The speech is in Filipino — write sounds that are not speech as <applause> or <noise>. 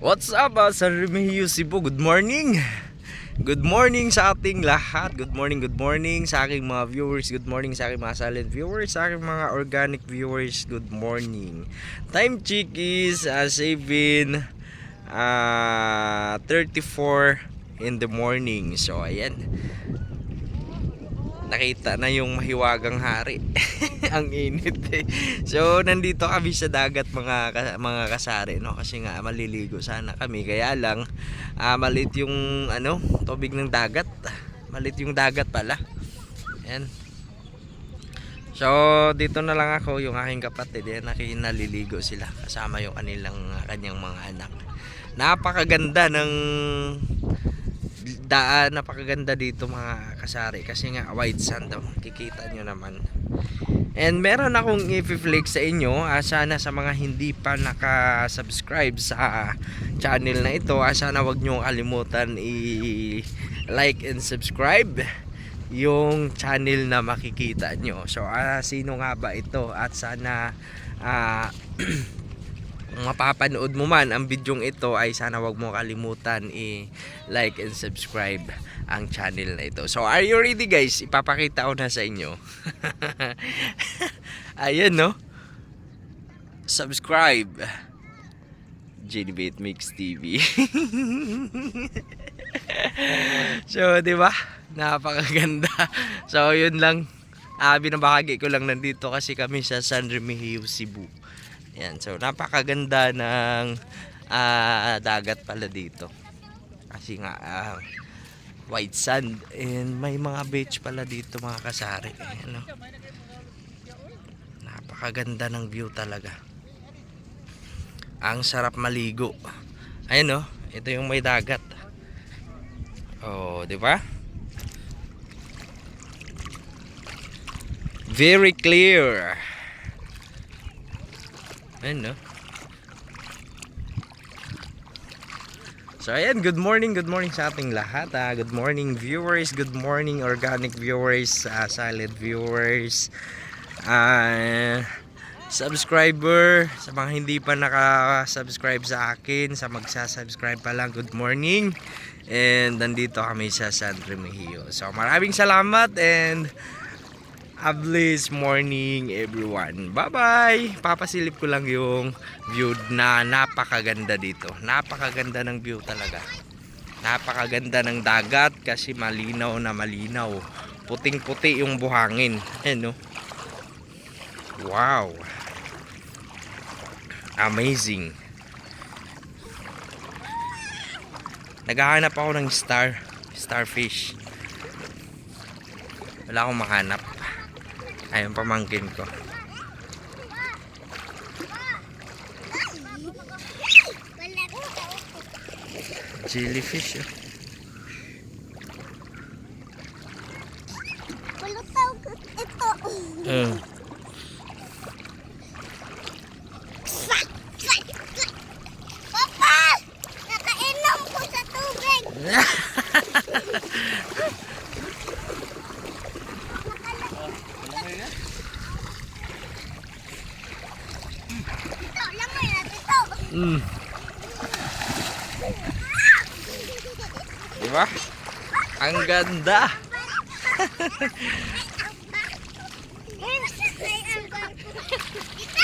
What's up, uh, San Remigio Cebu? Good morning! Good morning sa ating lahat. Good morning, good morning sa aking mga viewers. Good morning sa aking mga silent viewers. Sa aking mga organic viewers. Good morning. Time check is uh, 7 uh, 34 in the morning. So, ayan. Nakita na yung mahiwagang hari. <laughs> Ang init eh. So, nandito kami sa dagat mga mga kasari, no? Kasi nga maliligo sana kami. Kaya lang ah malit yung ano, tubig ng dagat. Malit yung dagat pala. Yan. So, dito na lang ako, yung aking kapatid, yan, naki- naliligo sila kasama yung kanilang kanyang mga anak. Napakaganda ng daan napakaganda dito mga kasari. Kasi nga white sand daw. Kikita nyo naman. And meron akong i-flex sa inyo. Ah, sana sa mga hindi pa naka-subscribe sa channel na ito ah, sana wag nyo kalimutan i-like and subscribe yung channel na makikita nyo. So ah, sino nga ba ito? At sana ah, <clears throat> mapapanood mo man ang bidyong ito ay sana wag mo kalimutan i-like and subscribe ang channel na ito. So are you ready guys? Ipapakita ko na sa inyo. <laughs> Ayan no. Subscribe. JDBait Mix TV. <laughs> so, di ba? Napakaganda. So, yun lang. Ah, binabahagi ko lang nandito kasi kami sa San Remigio, Cebu. Yan, so napakaganda ng ah, dagat pala dito. Kasi nga ah, white sand and may mga beach pala dito mga kasari. Ayan, no? Napakaganda ng view talaga. Ang sarap maligo. Ayan no, ito yung may dagat. Oh, di ba? Very clear. Ayan, no? So, ayan, good morning, good morning sa ating lahat. ah. good morning, viewers. Good morning, organic viewers, ah, silent viewers. ah subscriber, sa mga hindi pa naka-subscribe sa akin, sa magsa-subscribe pa lang, good morning. And nandito kami sa San Remigio. So, maraming salamat and A morning everyone. Bye-bye. Papasilip ko lang yung view na napakaganda dito. Napakaganda ng view talaga. Napakaganda ng dagat kasi malinaw na malinaw. Puting-puti yung buhangin. Ayan <laughs> no. Wow. Amazing. Naghahanap ako ng star. Starfish. Wala akong mahanap. Ayun, pamangkin ko. Jellyfish, oh. Ito. Mm. Papa! Nakainom ko sa tubig. <laughs> Mm. Diba? Ang ganda. <laughs>